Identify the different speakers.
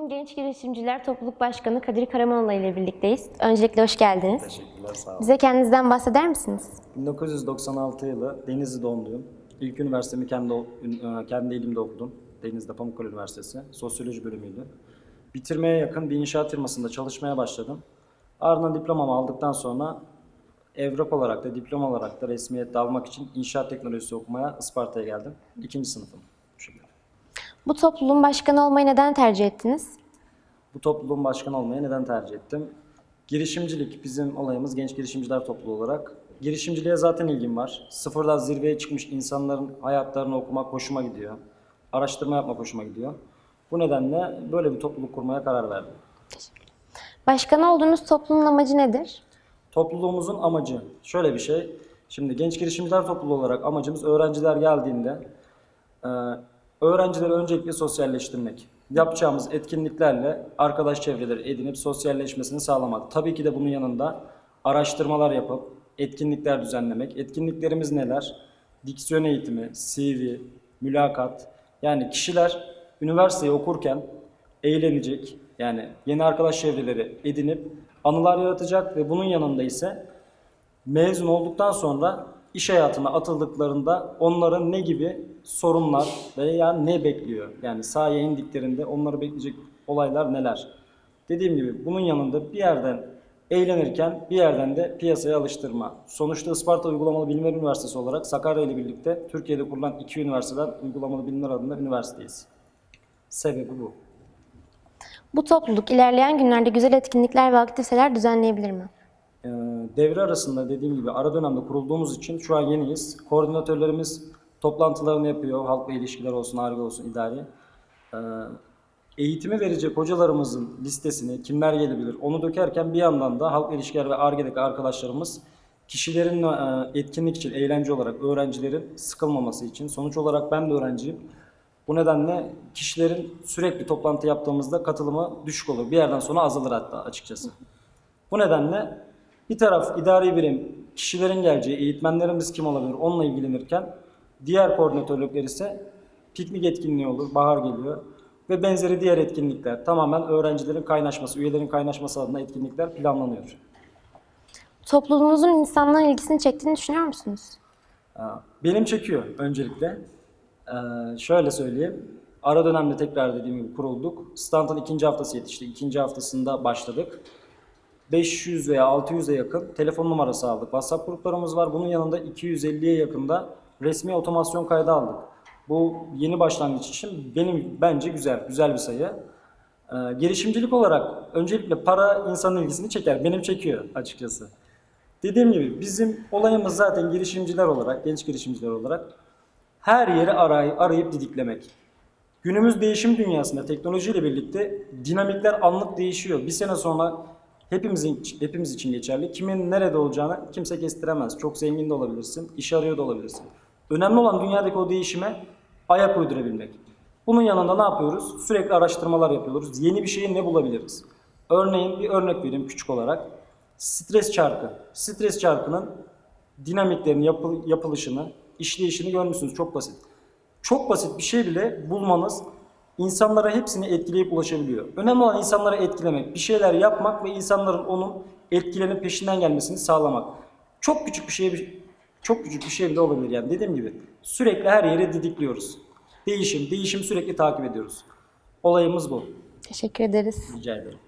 Speaker 1: Bugün Genç Girişimciler Topluluk Başkanı Kadir Karamoğlu ile birlikteyiz. Öncelikle hoş geldiniz.
Speaker 2: Teşekkürler, sağ olun.
Speaker 1: Bize kendinizden bahseder misiniz?
Speaker 2: 1996 yılı Denizli doğumluyum. İlk üniversitemi kendi, kendi elimde okudum. Denizli Pamukkale Üniversitesi. Sosyoloji bölümüydü. Bitirmeye yakın bir inşaat firmasında çalışmaya başladım. Ardından diplomamı aldıktan sonra evrak olarak da diploma olarak da resmiyette almak için inşaat teknolojisi okumaya Isparta'ya geldim. İkinci sınıfım. Bu
Speaker 1: topluluğun başkanı olmayı neden tercih ettiniz?
Speaker 2: Bu topluluğun başkanı olmayı neden tercih ettim? Girişimcilik bizim olayımız genç girişimciler topluluğu olarak. Girişimciliğe zaten ilgim var. Sıfırdan zirveye çıkmış insanların hayatlarını okumak hoşuma gidiyor. Araştırma yapmak hoşuma gidiyor. Bu nedenle böyle bir topluluk kurmaya karar verdim.
Speaker 1: Başkan olduğunuz topluluğun amacı nedir?
Speaker 2: Topluluğumuzun amacı şöyle bir şey. Şimdi genç girişimciler topluluğu olarak amacımız öğrenciler geldiğinde e, öğrencileri öncelikle sosyalleştirmek. Yapacağımız etkinliklerle arkadaş çevreleri edinip sosyalleşmesini sağlamak. Tabii ki de bunun yanında araştırmalar yapıp etkinlikler düzenlemek. Etkinliklerimiz neler? Diksiyon eğitimi, CV, mülakat. Yani kişiler üniversiteyi okurken eğlenecek. Yani yeni arkadaş çevreleri edinip anılar yaratacak ve bunun yanında ise mezun olduktan sonra iş hayatına atıldıklarında onların ne gibi sorunlar veya ne bekliyor? Yani sahaya indiklerinde onları bekleyecek olaylar neler? Dediğim gibi bunun yanında bir yerden eğlenirken bir yerden de piyasaya alıştırma. Sonuçta Isparta Uygulamalı Bilimler Üniversitesi olarak Sakarya ile birlikte Türkiye'de kurulan iki üniversiteden Uygulamalı Bilimler adında üniversiteyiz. Sebebi bu.
Speaker 1: Bu topluluk ilerleyen günlerde güzel etkinlikler ve aktiviteler düzenleyebilir mi?
Speaker 2: Ee, devre arasında dediğim gibi ara dönemde kurulduğumuz için şu an yeniyiz. Koordinatörlerimiz toplantılarını yapıyor. Halkla ilişkiler olsun, harika olsun, idari. Ee, eğitimi verecek hocalarımızın listesini, kimler gelebilir onu dökerken bir yandan da halkla ilişkiler ve ARGE'deki arkadaşlarımız kişilerin e, etkinlik için, eğlence olarak öğrencilerin sıkılmaması için. Sonuç olarak ben de öğrenciyim. Bu nedenle kişilerin sürekli toplantı yaptığımızda katılımı düşük olur. Bir yerden sonra azalır hatta açıkçası. Bu nedenle bir taraf idari birim, kişilerin geleceği, eğitmenlerimiz kim olabilir onunla ilgilenirken diğer koordinatörlükler ise piknik etkinliği olur, bahar geliyor ve benzeri diğer etkinlikler tamamen öğrencilerin kaynaşması, üyelerin kaynaşması adına etkinlikler planlanıyor.
Speaker 1: Topluluğunuzun insanların ilgisini çektiğini düşünüyor musunuz?
Speaker 2: Benim çekiyor öncelikle. Ee, şöyle söyleyeyim. Ara dönemde tekrar dediğim gibi kurulduk. Standın ikinci haftası yetişti. İkinci haftasında başladık. 500 veya 600'e yakın telefon numarası aldık. WhatsApp gruplarımız var. Bunun yanında 250'ye yakında resmi otomasyon kaydı aldık. Bu yeni başlangıç için benim bence güzel, güzel bir sayı. Ee, girişimcilik olarak öncelikle para insanın ilgisini çeker. Benim çekiyor açıkçası. Dediğim gibi bizim olayımız zaten girişimciler olarak, genç girişimciler olarak her yeri aray arayıp didiklemek. Günümüz değişim dünyasında teknolojiyle birlikte dinamikler anlık değişiyor. Bir sene sonra hepimizin hepimiz için geçerli. Kimin nerede olacağını kimse kestiremez. Çok zengin de olabilirsin, iş arıyor da olabilirsin. Önemli olan dünyadaki o değişime ayak uydurabilmek. Bunun yanında ne yapıyoruz? Sürekli araştırmalar yapıyoruz. Yeni bir şeyi ne bulabiliriz? Örneğin bir örnek vereyim küçük olarak. Stres çarkı. Stres çarkının dinamiklerini, yapı- yapılışını, işleyişini görmüşsünüz. Çok basit. Çok basit bir şey bile bulmanız insanlara hepsini etkileyip ulaşabiliyor. Önemli olan insanları etkilemek, bir şeyler yapmak ve insanların onun etkilerinin peşinden gelmesini sağlamak. Çok küçük bir şey çok küçük bir şey bile olabilir yani dediğim gibi. Sürekli her yere didikliyoruz. Değişim, değişim sürekli takip ediyoruz. Olayımız bu.
Speaker 1: Teşekkür ederiz.
Speaker 2: Rica ederim.